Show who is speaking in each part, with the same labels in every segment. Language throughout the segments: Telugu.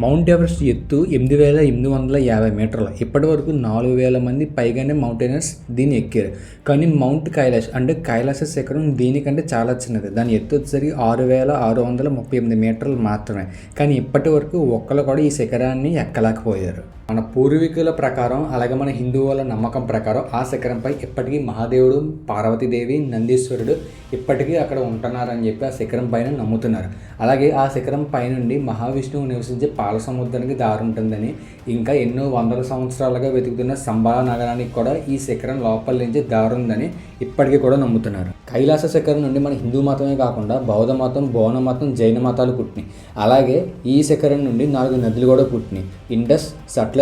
Speaker 1: మౌంట్ ఎవరెస్ట్ ఎత్తు ఎనిమిది వేల ఎనిమిది వందల యాభై మీటర్లు. ఇప్పటి వరకు నాలుగు వేల మంది పైగానే మౌంటైనర్స్ దీన్ని ఎక్కారు. కానీ మౌంట్ కైలాష్ అంటే కైలాస శిఖరం దీనికంటే చాలా చిన్నది. దాని ఎత్తు వచ్చేసరికి ఆరు వేల ఆరు వందల ముప్పై ఎనిమిది మీటర్లు మాత్రమే. కానీ ఇప్పటి వరకు ఒక్కరు కూడా ఈ శిఖరాన్ని ఎక్కలేకపోయారు. మన పూర్వీకుల ప్రకారం అలాగే మన హిందువుల నమ్మకం ప్రకారం ఆ శిఖరంపై ఇప్పటికీ మహాదేవుడు పార్వతీదేవి నందీశ్వరుడు ఇప్పటికీ అక్కడ ఉంటున్నారని చెప్పి ఆ శిఖరం పైన నమ్ముతున్నారు. అలాగే ఆ శిఖరం పైనుండి మహావిష్ణువు నివసించే పాల సముద్రానికి దారి ఉంటుందని ఇంకా ఎన్నో వందల సంవత్సరాలుగా వెతుకుతున్న సంబాల నగరానికి కూడా ఈ శిఖరం లోపల నుంచి దారి ఉందని ఇప్పటికీ కూడా నమ్ముతున్నారు. కైలాస శిఖరం నుండి మన హిందూ మతమే కాకుండా బౌద్ధ మతం బోన మతం జైన మతాలు పుట్టినాయి. అలాగే ఈ శిఖరం నుండి నాలుగు నదులు కూడా పుట్టినాయి. ఇండస్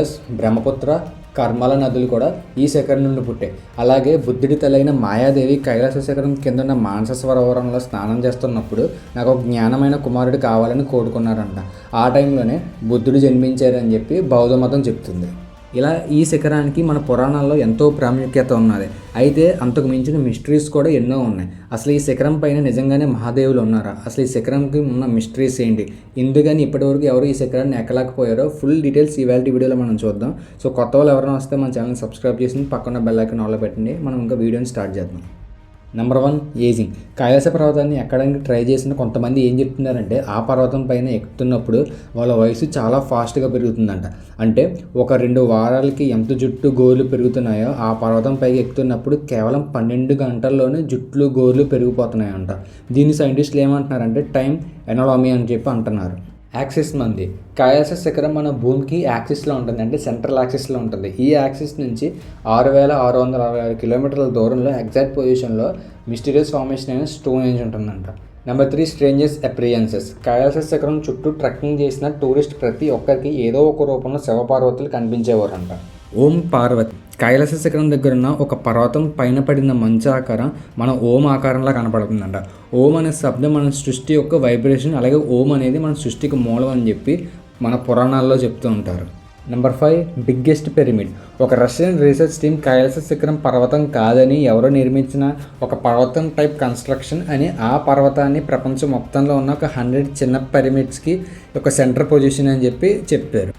Speaker 1: ప్లస్ బ్రహ్మపుత్ర కర్మల నదులు కూడా ఈ శిఖరం నుండి పుట్టాయి అలాగే బుద్ధుడి తలైన మాయాదేవి కైలాస శిఖరం కింద ఉన్న మానస సరోవరంలో స్నానం చేస్తున్నప్పుడు నాకు ఒక జ్ఞానమైన కుమారుడు కావాలని కోరుకున్నారంట. ఆ టైంలోనే బుద్ధుడు జన్మించారని చెప్పి బౌద్ధ మతం చెప్తుంది. ఇలా ఈ శిఖరానికి మన పురాణాల్లో ఎంతో ప్రాముఖ్యత ఉన్నది. అయితే అంతకు మించిన మిస్టరీస్ కూడా ఎన్నో ఉన్నాయి. అసలు ఈ శిఖరం పైన నిజంగానే మహాదేవులు ఉన్నారా? అసలు ఈ శిఖరంకి ఉన్న మిస్టరీస్ ఏంటి? ఎందుకని ఇప్పటివరకు ఎవరు ఈ శిఖరాన్ని ఎక్కలేకపోయారో ఫుల్ డీటెయిల్స్ ఇవాళ వీడియోలో మనం చూద్దాం. సో కొత్త వాళ్ళు ఎవరైనా వస్తే మన ఛానల్ సబ్స్క్రైబ్ చేసి పక్కన బెల్ ఐకాన్ ఆల్లో పెట్టండి. మనం ఇంకా వీడియోని స్టార్ట్ చేద్దాం. నెంబర్ వన్ ఏజింగ్ కైలాస పర్వతాన్ని ఎక్కడానికి ట్రై చేసిన కొంతమంది ఏం చెప్తున్నారంటే ఆ పర్వతం పైన ఎక్కుతున్నప్పుడు వాళ్ళ వయసు చాలా ఫాస్ట్గా పెరుగుతుందంట. అంటే ఒక రెండు వారాలకి ఎంత జుట్టు గోర్లు పెరుగుతున్నాయో ఆ పర్వతం పైకి ఎక్కుతున్నప్పుడు కేవలం పన్నెండు గంటల్లోనే జుట్లు గోర్లు పెరిగిపోతున్నాయంట. దీన్ని సైంటిస్టులు ఏమంటున్నారంటే టైం ఎనాలమీ అని చెప్పి అంటున్నారు. యాక్సిస్ మంది. కైలాస శిఖరం మన భూమికి యాక్సిస్లో ఉంటుంది. అంటే సెంట్రల్ యాక్సిస్లో ఉంటుంది. ఈ యాక్సిస్ నుంచి ఆరు వేల ఆరు వందల అరవై ఆరు కిలోమీటర్ల దూరంలో ఎగ్జాక్ట్ పొజిషన్లో మిస్టీరియస్ ఫార్మేషన్ అయిన స్టోన్ ఏంజ్ ఉంటుందంట. Number three strangest appearances Kailasa శిఖరం చుట్టూ ట్రెక్కింగ్ చేసిన టూరిస్ట్ ప్రతి ఒక్కరికి ఏదో ఒక రూపంలో శివపార్వతులు కనిపించేవారంట. ఓం పార్వతి. కైలాస శిఖరం దగ్గర ఉన్న ఒక పర్వతం పైన పడిన మంచు ఆకారం మన ఓం ఆకారంలా కనపడుతుందంట. ఓం అనే శబ్దం మన సృష్టి యొక్క వైబ్రేషన్ అలాగే ఓం అనేది మన సృష్టికి మూలం అని చెప్పి మన పురాణాల్లో చెప్తూ ఉంటారు. నెంబర్ ఫైవ్ బిగ్గెస్ట్ పిరమిడ్ ఒక రష్యన్ రీసెర్చ్ టీమ్ కైలాస శిఖరం పర్వతం కాదని ఎవరు నిర్మించిన ఒక పర్వతం టైప్ కన్స్ట్రక్షన్ అని ఆ పర్వతాన్ని ప్రపంచం మొత్తంలో ఉన్న ఒక హండ్రెడ్ చిన్న పిరమిడ్స్కి ఒక సెంటర్ పొజిషన్ అని చెప్పి చెప్పారు.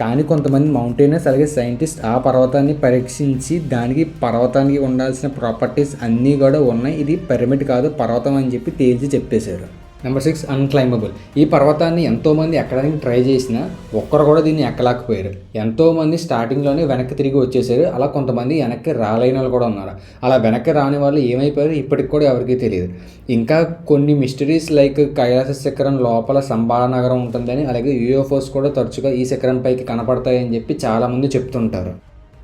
Speaker 1: కానీ కొంతమంది మౌంటైనర్స్ అలాగే సైంటిస్ట్ ఆ పర్వతాన్ని పరీక్షించి దానికి పర్వతానికి ఉండాల్సిన ప్రాపర్టీస్ అన్నీ కూడా ఉన్నాయి. ఇది పిరమిడ్ కాదు పర్వతం అని చెప్పి తేల్చి చెప్పేశారు. నెంబర్ సిక్స్ అన్క్లైమబుల్ ఈ పర్వతాన్ని ఎంతోమంది ఎక్కడానికి ట్రై చేసినా ఒక్కరు కూడా దీన్ని ఎక్కలేకపోయారు. ఎంతోమంది స్టార్టింగ్లోనే వెనక్కి తిరిగి వచ్చేసారు. అలా కొంతమంది వెనక్కి రాలేని వాళ్ళు కూడా ఉన్నారు. అలా వెనక్కి రాని వాళ్ళు ఏమైపోయారు? ఇప్పటికి కూడా ఎవరికీ తెలియదు. ఇంకా కొన్ని మిస్టరీస్ లైక్ కైలాస శిఖరం లోపల సంబాల నగరం ఉంటుందని అలాగే యూఎఫ్ఓస్ కూడా తరచుగా ఈ శిఖరం పైకి కనపడతాయని చెప్పి చాలామంది చెప్తుంటారు.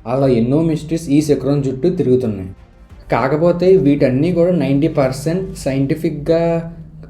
Speaker 1: అలా ఎన్నో మిస్టరీస్ ఈ శిఖరం చుట్టూ తిరుగుతున్నాయి. కాకపోతే వీటన్నీ కూడా నైంటీ పర్సెంట్ సైంటిఫిక్గా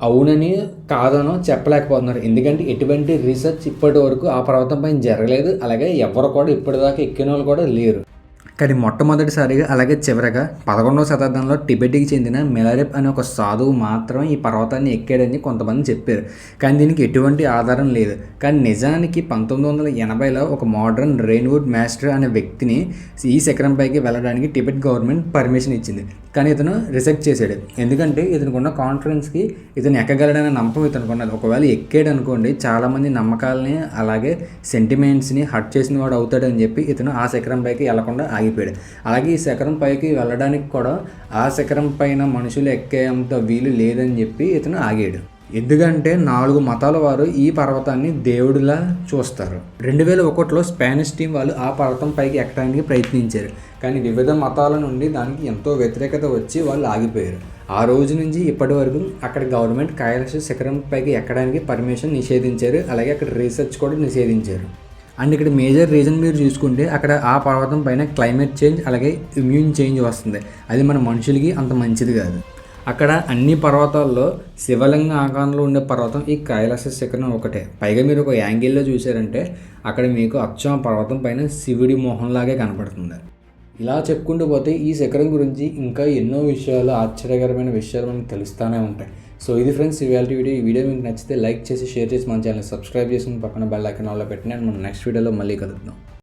Speaker 1: అవునని కాదనో చెప్పలేకపోతున్నారు. ఎందుకంటే ఎటువంటి రీసెర్చ్ ఇప్పటి వరకు ఆ పర్వతం పైన జరగలేదు. అలాగే ఎవరు కూడా ఇప్పటిదాకా ఎక్కిన వాళ్ళు కూడా లేరు. కానీ మొట్టమొదటిసారిగా అలాగే చివరగా పదకొండవ శతాబ్దంలో టిబెట్కి చెందిన మిలారెప్ అనే ఒక సాధువు మాత్రం ఈ పర్వతాన్ని ఎక్కాడని కొంతమంది చెప్పారు. కానీ దీనికి ఎటువంటి ఆధారం లేదు. కానీ నిజానికి పంతొమ్మిది వందల ఎనభైలో ఒక మోడర్న్ రెయిన్వుడ్ మాస్టర్ అనే వ్యక్తిని ఈ శిఖరంపైకి వెళ్ళడానికి టిబెట్ గవర్నమెంట్ పర్మిషన్ ఇచ్చింది. కానీ ఇతను రిజెక్ట్ చేశాడు. ఎందుకంటే ఇతనికి ఉన్న కాన్ఫిడెన్స్కి ఇతను ఎక్కగలడనే నమ్మకం ఇతనికి ఉన్నది. ఒకవేళ ఎక్కాడు అనుకోండి చాలామంది నమ్మకాలని అలాగే సెంటిమెంట్స్ని హట్ చేసిన వాడు అవుతాడని చెప్పి ఇతను ఆ శిఖరంపైకి వెళ్ళకుండా ఆగిపోయాడు. అలాగే ఈ శిఖరం పైకి వెళ్ళడానికి కూడా ఆ శిఖరం పైన మనుషులు ఎక్కేంత వీలు లేదని చెప్పి ఇతను ఆగాడు. ఎందుకంటే నాలుగు మతాల వారు ఈ పర్వతాన్ని దేవుడిలా చూస్తారు. రెండు వేల ఒకటిలో స్పానిష్ టీం వాళ్ళు ఆ పర్వతం పైకి ఎక్కడానికి ప్రయత్నించారు. కానీ వివిధ మతాల నుండి దానికి ఎంతో వ్యతిరేకత వచ్చి వాళ్ళు ఆగిపోయారు. ఆ రోజు నుంచి ఇప్పటి వరకు అక్కడ గవర్నమెంట్ కైలాస శిఖరం పైకి ఎక్కడానికి పర్మిషన్ నిషేధించారు. అలాగే అక్కడ రీసెర్చ్ కూడా నిషేధించారు. అండ్ ఇక్కడ మేజర్ రీజన్ మీరు చూసుకుంటే అక్కడ ఆ పర్వతం పైన క్లైమేట్ చేంజ్ అలాగే ఇమ్యూన్ చేంజ్ వస్తుంది. అది మన మనుషులకి అంత మంచిది కాదు. అక్కడ అన్ని పర్వతాల్లో శివలింగ ఆకారంలో ఉండే పర్వతం ఈ కైలాస శిఖరం ఒకటే. పైగా మీరు ఒక యాంగిల్లో చూసారంటే అక్కడ మీకు అచ్చం పర్వతం పైన శివుడి మొహంలాగే కనపడుతుంది. ఇలా చెప్పుకుంటూ పోతే ఈ శిఖరం గురించి ఇంకా ఎన్నో విషయాలు ఆశ్చర్యకరమైన విషయాలు మనకు తెలుస్తూనే ఉంటాయి. సో ఇది ఫ్రెండ్స్ ఇవాళ వీడియో. ఈ వీడియో మీకు నచ్చితే లైక్ చేసి షేర్ చేసి మన ఛానల్ సబ్స్క్రైబ్ చేసి పక్కన బెల్ ఐకాన్ ఆల్లో పెట్టిన మనం నెక్స్ట్ వీడియోలో మళ్ళీ కలుద్దాం.